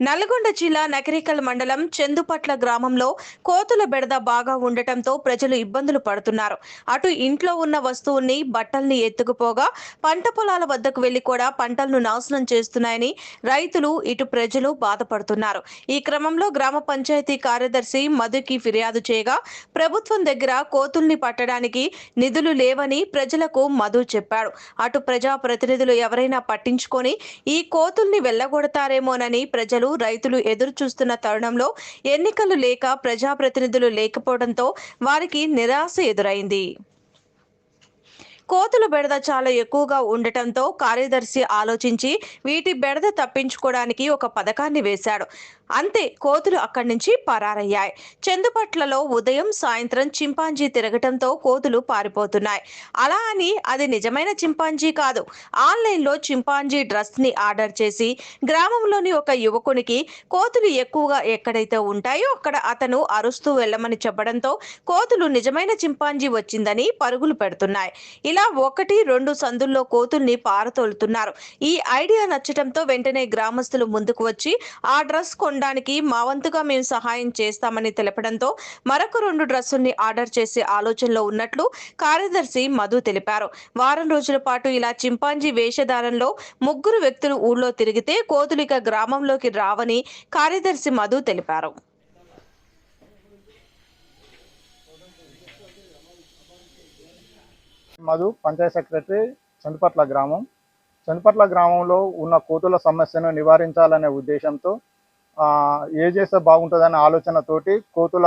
నల్గొండ జిల్లా నకరికల్ మండలం చెందుపట్ల గ్రామంలో కోతుల బెడద బాగా ఉండటంతో ప్రజలు ఇబ్బందులు పడుతున్నారు. అటు ఇంట్లో ఉన్న వస్తువుల్ని బట్టల్ని ఎత్తుకుపోగా పంట పొలాల వద్దకు వెళ్ళి కూడా పంటలను నాశనం చేస్తున్నాయని రైతులు ఇటు ప్రజలు బాధపడుతున్నారు. ఈ క్రమంలో గ్రామ పంచాయతీ కార్యదర్శి మధుకి ఫిర్యాదు చేయగా ప్రభుత్వం దగ్గర కోతుల్ని పట్టడానికి నిధులు లేవని ప్రజలకు మధు చెప్పాడు. అటు ప్రజా ప్రతినిధులు ఎవరైనా పట్టించుకొని ఈ కోతుల్ని వెళ్ళగొడతారేమోనని ప్రజలు రైతులు ఎదురు చూస్తున్న తరుణంలో ఎన్నికలు లేక ప్రజాప్రతినిధులు లేకపోవడంతో వారికి నిరాశ ఎదురైంది. కోతుల బెడద చాలా ఎక్కువగా ఉండటంతో కార్యదర్శి ఆలోచించి వీటి బెడద తప్పించుకోవడానికి ఒక పథకాన్ని వేశాడు. అంతే కోతులు అక్కడి నుంచి పరారయ్యాయి. చందుపట్లలో ఉదయం సాయంత్రం చింపాంజీ తిరగటంతో కోతులు పారిపోతున్నాయి. అలా అని అది నిజమైన చింపాంజీ కాదు. ఆన్లైన్లో చింపాంజీ డ్రెస్ని ఆర్డర్ చేసి గ్రామంలోని ఒక యువకునికి కోతులు ఎక్కువగా ఎక్కడైతే ఉంటాయో అక్కడ అతను అరుస్తూ వెళ్ళమని చెప్పడంతో కోతులు నిజమైన చింపాంజీ వచ్చిందని పరుగులు పెడుతున్నాయి. ఇలా ఒకటి రెండు సందుల్లో కోతుల్ని పారతోలుతున్నారు. ఈ ఐడియా నచ్చటంతో వెంటనే గ్రామస్తులు ముందుకు వచ్చి ఆ డ్రెస్ కొనడానికి మా వంతుగా మేము సహాయం చేస్తామని తెలపడంతో మరొక రెండు డ్రెస్సుల్ని ఆర్డర్ చేసే ఆలోచనలో ఉన్నట్లు కార్యదర్శి మధు తెలిపారు. వారం రోజుల పాటు ఇలా చింపాంజీ వేషధారంలో ముగ్గురు వ్యక్తులు ఊళ్ళో తిరిగితే కోతులు ఇక గ్రామంలోకి రావని కార్యదర్శి మధు తెలిపారు. మధు పంచాయత్ సెక్రటరీ చందుపట్ల గ్రామం. చందుపట్ల గ్రామంలో ఉన్న కోతుల సమస్యను నివారించాలనే ఉద్దేశంతో ఏ చేస్తే బాగుంటుందనే ఆలోచనతోటి కోతుల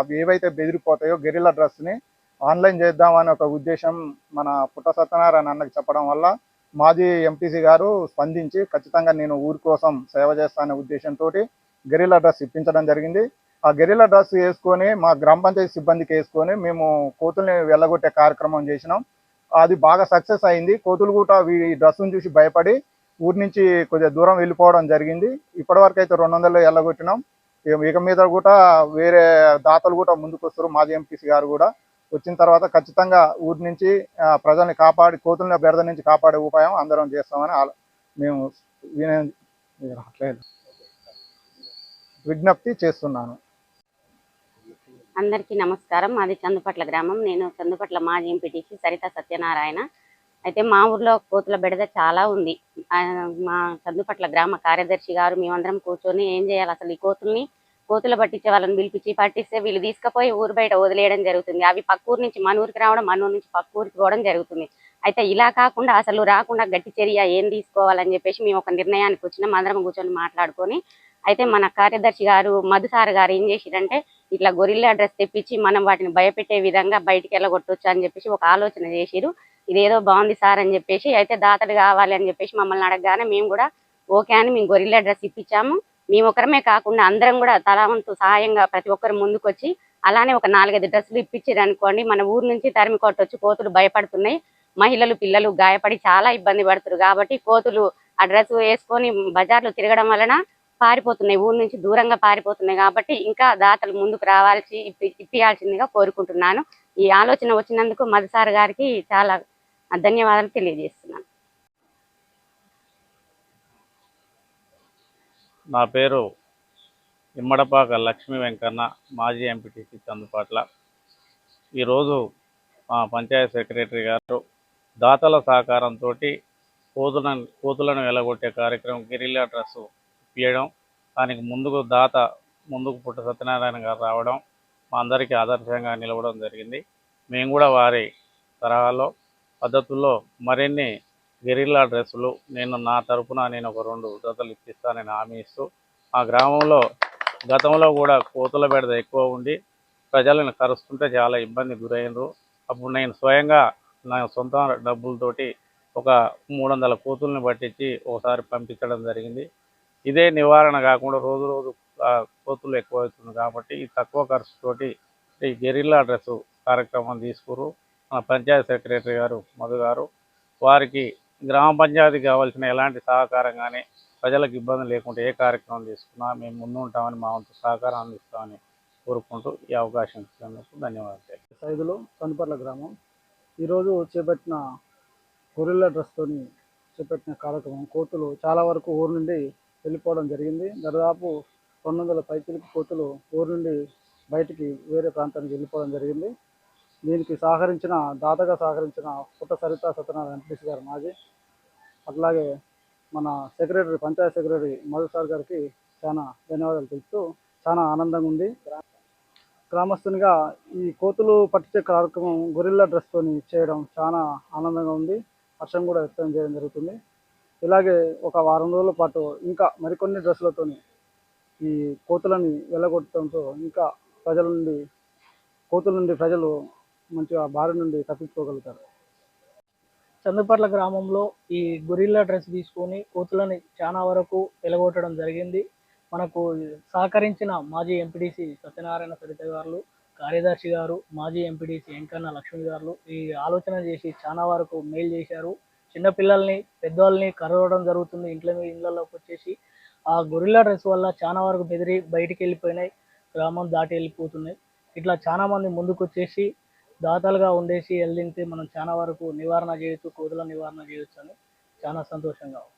అవి ఏవైతే బెదిరిపోతాయో గెరిల డ్రెస్ని ఆన్లైన్ చేద్దామనే ఒక ఉద్దేశం మన పుట్ట సత్యనారాయణ అన్నకి చెప్పడం వల్ల మాజీ ఎంపీసీ గారు స్పందించి ఖచ్చితంగా నేను ఊరి కోసం సేవ చేస్తానే ఉద్దేశంతో గెరిల డ్రెస్ ఇప్పించడం జరిగింది. ఆ గెరిలా డ్రెస్ వేసుకొని మా గ్రామ పంచాయతీ సిబ్బందికి వేసుకొని మేము కోతుల్ని వెళ్ళగొట్టే కార్యక్రమం చేసినాం. అది బాగా సక్సెస్ అయింది. కోతులు కూడా ఈ డ్రెస్సును చూసి భయపడి ఊరి నుంచి కొద్దిగా దూరం వెళ్ళిపోవడం జరిగింది. ఇప్పటివరకు అయితే రెండు వందలు వెళ్ళగొట్టినాం. ఇక- మీద కూడా వేరే దాతలు కూడా ముందుకు వస్తారు. మాజీ ఎంపీసీ గారు కూడా. వచ్చిన తర్వాత ఖచ్చితంగా ఊరి నుంచి ప్రజల్ని కాపాడి కోతుల్ని బెడద నుంచి కాపాడే ఉపాయం అందరం చేస్తామని మేము వినే- విజ్ఞప్తి చేస్తున్నాను. అందరికీ నమస్కారం. మాది చందుపట్ల గ్రామం. నేను చందుపట్ల మాజీ ఎంపీటీసీ సరిత సత్యనారాయణ. అయితే మా ఊర్లో కోతుల బెడద చాలా ఉంది. మా చందుపట్ల గ్రామ కార్యదర్శి గారు మేమందరం కూర్చొని ఏం చేయాలి? అసలు ఈ కోతుల్ని కోతులు పట్టించే వాళ్ళని పిలిపించి పట్టిస్తే వీళ్ళు తీసుకుపోయి ఊరు బయట వదిలేయడం జరుగుతుంది. అవి పక్క ఊరు నుంచి మన ఊరికి రావడం మన ఊరు నుంచి పక్క ఊరికి పోవడం జరుగుతుంది. అయితే ఇలా కాకుండా అసలు రాకుండా గట్టి చర్య ఏం తీసుకోవాలని చెప్పేసి మేము ఒక నిర్ణయానికి వచ్చినాం. అందరం కూర్చొని మాట్లాడుకొని అయితే మన కార్యదర్శి గారు మధు సార్ గారు ఏం చేసిరంటే ఇట్లా గొరిల్లా డ్రెస్ తెప్పించి మనం వాటిని భయపెట్టే విధంగా బయటికి వెళ్ళగొట్టొచ్చు అని చెప్పేసి ఒక ఆలోచన చేసిరు ఇదేదో బాగుంది సార్ అని చెప్పేసి అయితే దాతలు కావాలి అని చెప్పేసి మమ్మల్ని అడగగానే మేము కూడా ఓకే అని మేము గొరిల్లా డ్రెస్ ఇప్పించాము. మేము ఒకరమే కాకుండా అందరం కూడా తలా వంతు సహాయంగా ప్రతి ఒక్కరు ముందుకొచ్చి అలానే ఒక నాలుగైదు డ్రెస్సులు ఇప్పించారు అనుకోండి మన ఊరు నుంచి తరిమి కొట్టొచ్చు కోతులు భయపడుతున్నాయి. మహిళలు పిల్లలు గాయపడి చాలా ఇబ్బంది పడుతున్నారు కాబట్టి కోతులు ఆ డ్రెస్ వేసుకొని బజార్లో తిరగడం వలన పారిపోతున్నాయి. ఊరి నుంచి దూరంగా పారిపోతున్నాయి. కాబట్టి ఇంకా దాతలు ముందుకు రావాల్సి ఇప్పి ఇప్పియాల్సిందిగా కోరుకుంటున్నాను. ఈ ఆలోచన వచ్చినందుకు మధుసార్ గారికి చాలా ధన్యవాదాలు తెలియజేస్తున్నాను. నా పేరు ఇమ్మడపాక లక్ష్మీ వెంకన్న మాజీ ఎంపీటీసీ చందుపాట్ల. ఈరోజు మా పంచాయత్ సెక్రటరీ గారు దాతల సహకారంతో కోతులను కోతులను వెలగొట్టే కార్యక్రమం గిరిల్లా డ్రెస్ ఇప్పించడం దానికి ముందుకు దాత ముందుకు పుట్ట సత్యనారాయణ గారు రావడం మా అందరికీ ఆదర్శంగా నిలవడం జరిగింది. మేము కూడా వారి తరహాలో పద్ధతుల్లో మరిన్ని గెరిల్లా డ్రెస్సులు నేను నా తరపున నేను ఒక రెండు జతలు ఇప్పిస్తానని హామీ ఇస్తూ ఆ గ్రామంలో గతంలో కూడా కోతుల బెడద ఎక్కువ ఉండి ప్రజలను కరుస్తుంటే చాలా ఇబ్బంది గురైనరు అప్పుడు నేను స్వయంగా నా సొంత డబ్బులతోటి ఒక మూడు వందల కోతుల్ని పట్టించి ఒకసారి పంపించడం జరిగింది. ఇదే నివారణ కాకుండా రోజు రోజు ఆ, కోతులు ఎక్కువ అవుతుంది కాబట్టి ఈ తక్కువ ఖర్చుతోటి ఈ గెరిల్లా డ్రెస్ కార్యక్రమం తీసుకురు. మన పంచాయత్ సెక్రటరీ గారు మధు గారు వారికి గ్రామ పంచాయతీకి కావాల్సిన ఎలాంటి సహకారం కానీ ప్రజలకు ఇబ్బంది లేకుండా ఏ కార్యక్రమం తీసుకున్నా మేము ముందు ఉంటామని మా వంతు సహకారం అందిస్తామని కోరుకుంటూ ఈ అవకాశం ఇచ్చినందుకు ధన్యవాదాలు. సైదులో తనుపర్ల గ్రామం. ఈరోజు చేపట్టిన గొరిల్ల డ్రెస్తోని చేపట్టిన కార్యక్రమం. కోతులు చాలా వరకు ఊరు నుండి వెళ్ళిపోవడం జరిగింది. దాదాపు రెండు వందల పైచిలకు కోతులు ఊరు నుండి బయటికి వేరే ప్రాంతానికి వెళ్ళిపోవడం జరిగింది. దీనికి సహకరించిన దాతగా సహకరించిన పుట్ట సరిత సత్యనారాయణ ఎంపీసీ గారు మాజీ. అట్లాగే మన secretary panchayat secretary Madhu sir గారికి చాలా ధన్యవాదాలు తెలుపుతూ చాలా ఆనందంగా ఉంది. గ్రామస్తునిగా ఈ కోతులు పట్టించే కార్యక్రమం గొరిల్లా డ్రెస్తోని చేయడం చాలా ఆనందంగా ఉంది. హర్షం కూడా వ్యక్తం చేయడం జరుగుతుంది. ఇలాగే ఒక వారం రోజుల పాటు ఇంకా మరికొన్ని డ్రెస్సులతోని ఈ కోతులని వెళ్ళగొట్టడంతో ఇంకా ప్రజల నుండి కోతుల నుండి ప్రజలు మంచిగా బారి నుండి తప్పించుకోగలుగుతారు. చందుపట్ల గ్రామంలో ఈ గొరిల్లా డ్రెస్ తీసుకొని కోతులని చాలా వరకు వెలగొట్టడం జరిగింది. మనకు సహకరించిన మాజీ ఎంపీడీసీ సత్యనారాయణ సరిత గారు కార్యదర్శి గారు మాజీ ఎంపీడీసీ వెంకన్న లక్ష్మి గారు ఈ ఆలోచన చేసి చాలా వరకు మెయిల్ చేశారు. చిన్నపిల్లల్ని పెద్దవాళ్ళని కరవడం జరుగుతుంది ఇంట్లో ఇళ్ళలోకి వచ్చేసి. ఆ గొరిల్లా డ్రెస్ వల్ల చాలా వరకు బెదిరి బయటికి వెళ్ళిపోయినాయి గ్రామం దాటి వెళ్ళిపోతున్నాయి. ఇట్లా చాలా మంది ముందుకు వచ్చేసి దాతలుగా ఉండేసి వెళ్ళింటే మనం చాలా వరకు నివారణ చేయొచ్చు కోతుల నివారణ చేయొచ్చు అని చాలా సంతోషంగా ఉంది.